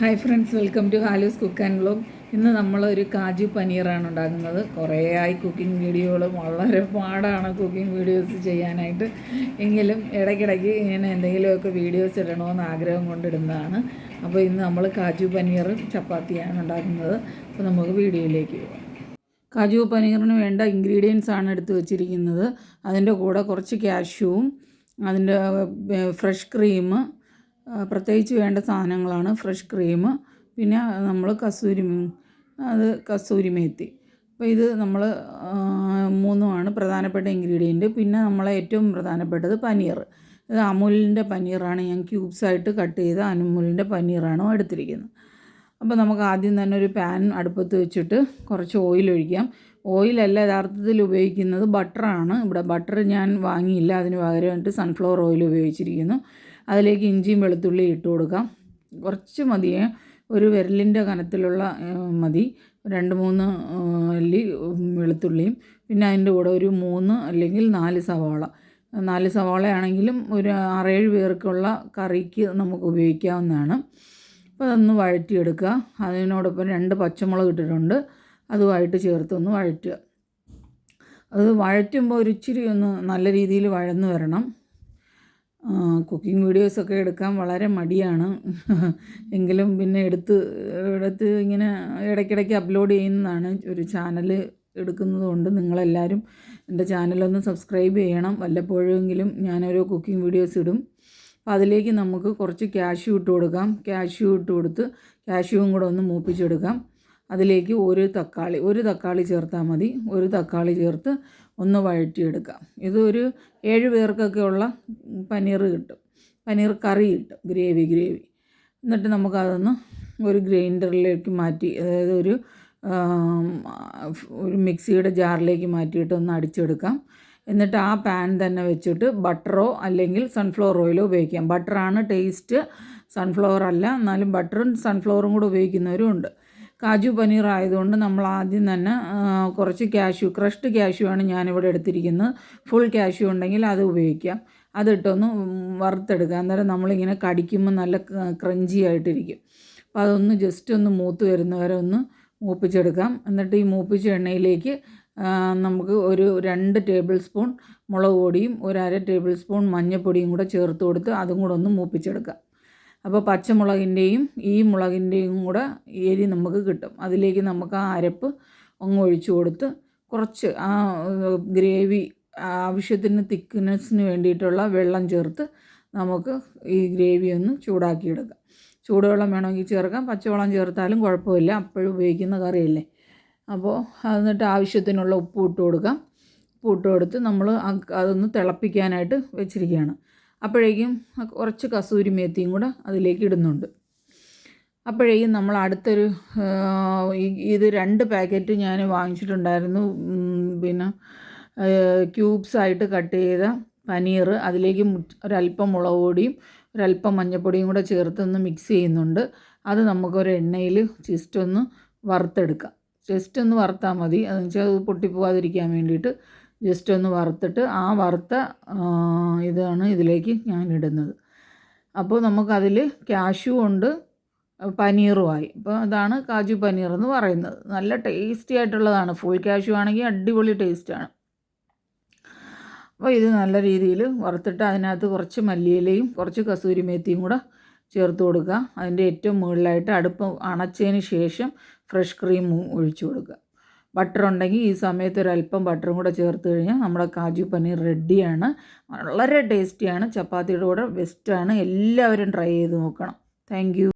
Hi friends welcome to Halu's cook and vlog ഇന്ന് നമ്മൾ ഒരു കാജു പനീറാണ് ഉണ്ടാക്കുന്നത്. കുറേ ആയി കുക്കിംഗ് വീഡിയോകൾ വളരെ പാടാണ് കുക്കിംഗ് വീഡിയോസ് ചെയ്യാനായിട്ട്. എങ്കിലും ഇടയ്ക്കിടയ്ക്ക് ഇങ്ങനെ എന്തെങ്കിലുമൊക്കെ വീഡിയോസ് ഇടണമെന്ന് ആഗ്രഹം കൊണ്ടിടുന്നതാണ്. അപ്പോൾ ഇന്ന് നമ്മൾ കാജു പനീറും ചപ്പാത്തിയാണ് ഉണ്ടാക്കുന്നത്. അപ്പോൾ നമുക്ക് വീഡിയോയിലേക്ക് പോകാം കാജു പനീറിന് വേണ്ട ഇൻഗ്രീഡിയൻസ് ആണ് എടുത്തു വച്ചിരിക്കുന്നത്. അതിന്റെ കൂടെ കുറച്ച് കാഷ്യൂവും അതിന്റെ ഫ്രഷ് ക്രീം പ്രത്യേകിച്ച് വേണ്ട സാധനങ്ങളാണ്. ഫ്രഷ് ക്രീം പിന്നെ നമ്മൾ കസൂരി അത് കസൂരി മേത്തി. അപ്പോൾ ഇത് നമ്മൾ മൂന്നുമാണ് പ്രധാനപ്പെട്ട ഇൻഗ്രീഡിയന്റ്. പിന്നെ നമ്മളെ ഏറ്റവും പ്രധാനപ്പെട്ടത് പനീർ. ഇത് അമുലിന്റെ പനീറാണ്. ഞാൻ ക്യൂബ്സായിട്ട് കട്ട് ചെയ്ത അനുമുലിന്റെ പനീറാണ് എടുത്തിരിക്കുന്നത്. അപ്പോൾ നമുക്ക് ആദ്യം തന്നെ ഒരു പാൻ അടുപ്പത്ത് വെച്ചിട്ട് കുറച്ച് ഓയിൽ ഒഴിക്കാം. ഓയിലല്ല യഥാർത്ഥത്തിൽ ഉപയോഗിക്കുന്നത് ബട്ടറാണ്. ഇവിടെ ബട്ടർ ഞാൻ വാങ്ങിയില്ല. അതിന് പകരമായിട്ട് സൺഫ്ലവർ ഓയിൽ ഉപയോഗിച്ചിരിക്കുന്നു. അതിലേക്ക് ഇഞ്ചിയും വെളുത്തുള്ളി ഇട്ട് കൊടുക്കാം. കുറച്ച് മതിയേ. ഒരു വിരലിന്റെ കനത്തിലുള്ള മതി. രണ്ട് മൂന്ന് അല്ലി വെളുത്തുള്ളിയും. പിന്നെ അതിന്റെ കൂടെ ഒരു മൂന്ന് അല്ലെങ്കിൽ നാല് സവാള. നാല് സവാളയാണെങ്കിലും ഒരു ആറേഴ് പേർക്കുള്ള കറിക്ക് നമുക്ക് ഉപയോഗിക്കാവുന്നതാണ്. അപ്പോൾ അതൊന്ന് വഴറ്റിയെടുക്കുക. അതിനോടൊപ്പം രണ്ട് പച്ചമുളക് ഇട്ടിട്ടുണ്ട്. അതുമായിട്ട് ചേർത്തൊന്ന് വഴറ്റുക. അത് വഴറ്റുമ്പോൾ ഒരു ഇച്ചിരി ഒന്ന് നല്ല രീതിയിൽ വഴന്നു വരണം. കുക്കിംഗ് വീഡിയോസൊക്കെ എടുക്കാൻ വളരെ മടിയാണ്. എങ്കിലും പിന്നെ എടുത്ത് എടുത്ത് ഇങ്ങനെ ഇടയ്ക്കിടയ്ക്ക് അപ്ലോഡ് ചെയ്യുന്നതാണ് ഒരു ചാനൽ എടുക്കുന്നത് കൊണ്ട് നിങ്ങളെല്ലാവരും എന്റെ ചാനലൊന്ന് സബ്സ്ക്രൈബ് ചെയ്യണം. വല്ലപ്പോഴെങ്കിലും ഞാനൊരു കുക്കിംഗ് വീഡിയോസ് ഇടും. അപ്പോൾ അതിലേക്ക് നമുക്ക് കുറച്ച് ക്യാഷ്യൂ ഇട്ട് കൊടുക്കാം. ക്യാഷ്യൂ ഇട്ട് കൊടുത്ത് ക്യാഷ്യൂവും കൂടെ ഒന്ന് മൂപ്പിച്ചെടുക്കാം. അതിലേക്ക് ഒരു തക്കാളി ഒരു തക്കാളി ചേർത്താൽ മതി. ഒരു തക്കാളി ചേർത്ത് ഒന്ന് വഴറ്റിയെടുക്കാം. ഇത് ഒരു ഏഴ് പേർക്കൊക്കെ ഉള്ള പനീർ കിട്ടും. പനീർ കറി കിട്ടും ഗ്രേവി ഗ്രേവി. എന്നിട്ട് നമുക്കതൊന്ന് ഒരു ഗ്രൈൻഡറിലേക്ക് മാറ്റി അതായത് ഒരു ഒരു മിക്സിയുടെ ജാറിലേക്ക് മാറ്റിയിട്ട് ഒന്ന് അടിച്ചെടുക്കാം. എന്നിട്ട് ആ പാൻ തന്നെ വെച്ചിട്ട് ബട്ടറോ അല്ലെങ്കിൽ സൺഫ്ലവർ ഓയിലോ ഉപയോഗിക്കാം. ബട്ടറാണ് ടേസ്റ്റ് സൺഫ്ലവർ അല്ല എന്നാലും ബട്ടറും സൺഫ്ലവറും കൂടെ ഉപയോഗിക്കുന്നവരും ഉണ്ട്. കാജു പനീർ ആയതുകൊണ്ട് നമ്മൾ ആദ്യം തന്നെ കുറച്ച് ക്യാഷ്യു ക്രഷ്ഡ് ക്യാഷ്യു ആണ് ഞാനിവിടെ എടുത്തിരിക്കുന്നത്. ഫുൾ ക്യാഷ്യു ഉണ്ടെങ്കിൽ അത് ഉപയോഗിക്കാം. അതിട്ടൊന്ന് വറുത്തെടുക്കുക അന്നേരം നമ്മളിങ്ങനെ കടിക്കുമ്പോൾ നല്ല ക്രഞ്ചി ആയിട്ടിരിക്കും. അപ്പോൾ അതൊന്ന് ജസ്റ്റ് ഒന്ന് മൂത്ത് വരുന്നവരെ ഒന്ന് മൂപ്പിച്ചെടുക്കാം. എന്നിട്ട് ഈ മൂപ്പിച്ച എണ്ണയിലേക്ക് നമുക്ക് ഒരു രണ്ട് ടേബിൾ സ്പൂൺ മുളക് പൊടിയും ഒരു അര ടേബിൾ സ്പൂൺ മഞ്ഞൾപ്പൊടിയും കൂടെ ചേർത്ത് കൊടുത്ത് അതും കൂടെ ഒന്ന് മൂപ്പിച്ചെടുക്കാം. അപ്പോൾ പച്ചമുളകിന്റെയും ഈ മുളകിന്റെയും കൂടെ എരി നമുക്ക് കിട്ടും. അതിലേക്ക് നമുക്ക് ആ അരപ്പ് അങ്ങ് ഒഴിച്ചു കൊടുത്ത് കുറച്ച് ആ ഗ്രേവി ആവശ്യത്തിന് തിക്നെസ്സിന് വേണ്ടിയിട്ടുള്ള വെള്ളം ചേർത്ത് നമുക്ക് ഈ ഗ്രേവി ഒന്ന് ചൂടാക്കിയെടുക്കാം. ചൂടുവെള്ളം വേണമെങ്കിൽ ചേർക്കാം. പച്ചവെള്ളം ചേർത്താലും കുഴപ്പമില്ല. അപ്പോഴും ഉപയോഗിക്കുന്ന കറിയല്ലേ. അപ്പോൾ എന്നിട്ട് ആവശ്യത്തിനുള്ള ഉപ്പ് ഇട്ട് കൊടുക്കാം. ഉപ്പ് ഇട്ട് കൊടുത്ത് നമ്മൾ അതൊന്ന് തിളപ്പിക്കാനായിട്ട് വെച്ചിരിക്കുകയാണ്. അപ്പോഴേക്കും കുറച്ച് കസൂരി മേത്തിയും കൂടെ അതിലേക്ക് ഇടുന്നുണ്ട്. അപ്പോഴേക്കും നമ്മൾ അടുത്തൊരു ഇത് രണ്ട് പാക്കറ്റ് ഞാൻ വാങ്ങിച്ചിട്ടുണ്ടായിരുന്നു. പിന്നെ ക്യൂബ്സ് ആയിട്ട് കട്ട് ചെയ്ത പനീർ അതിലേക്ക് ഒരല്പം മുളക് പൊടിയും ഒരല്പം മഞ്ഞൾപ്പൊടിയും കൂടെ ചേർത്തൊന്ന് മിക്സ് ചെയ്യുന്നുണ്ട്. അത് നമുക്കൊരു എണ്ണയിൽ ജസ്റ്റ് ഒന്ന് വറുത്തെടുക്കാം. ജസ്റ്റ് ഒന്ന് വറുത്താൽ മതി. അതെന്ന് വെച്ചാൽ അത് പൊട്ടിപ്പോവാതിരിക്കാൻ വേണ്ടിയിട്ട് ജസ്റ്റ് ഒന്ന് വറുത്തിട്ട് ആ വറുത്ത ഇതാണ് ഇതിലേക്ക് ഞാൻ ഇടുന്നത്. അപ്പോൾ നമുക്കതിൽ കാഷ്യൂ ഉണ്ട് പനീറുമായി അപ്പോൾ അതാണ് കാജു പനീർ എന്ന് പറയുന്നത്. നല്ല ടേസ്റ്റി ആയിട്ടുള്ളതാണ്. ഫുൾ കാഷ്യൂ ആണെങ്കിൽ അടിപൊളി ടേസ്റ്റാണ് അപ്പോൾ ഇത് നല്ല രീതിയിൽ വറുത്തിട്ട് അതിനകത്ത് കുറച്ച് മല്ലിയിലയും കുറച്ച് കസൂരി മേത്തിയും കൂടെ ചേർത്ത് കൊടുക്കുക. അതിന്റെ ഏറ്റവും മുകളിലായിട്ട് അടുപ്പ് അണച്ചതിന് ശേഷം ഫ്രഷ് ക്രീം ഒഴിച്ചു കൊടുക്കുക. ബട്ടർ ഉണ്ടെങ്കിൽ ഈ സമയത്ത് അല്പം ബട്ടറും കൂടെ ചേർത്ത് കഴിഞ്ഞാൽ നമ്മുടെ കാജു പനീർ റെഡിയാണ്. വളരെ ടേസ്റ്റിയാണ്. ചപ്പാത്തിയുടെ കൂടെ ബെസ്റ്റാണ് എല്ലാവരും ട്രൈ ചെയ്ത് നോക്കണം. താങ്ക്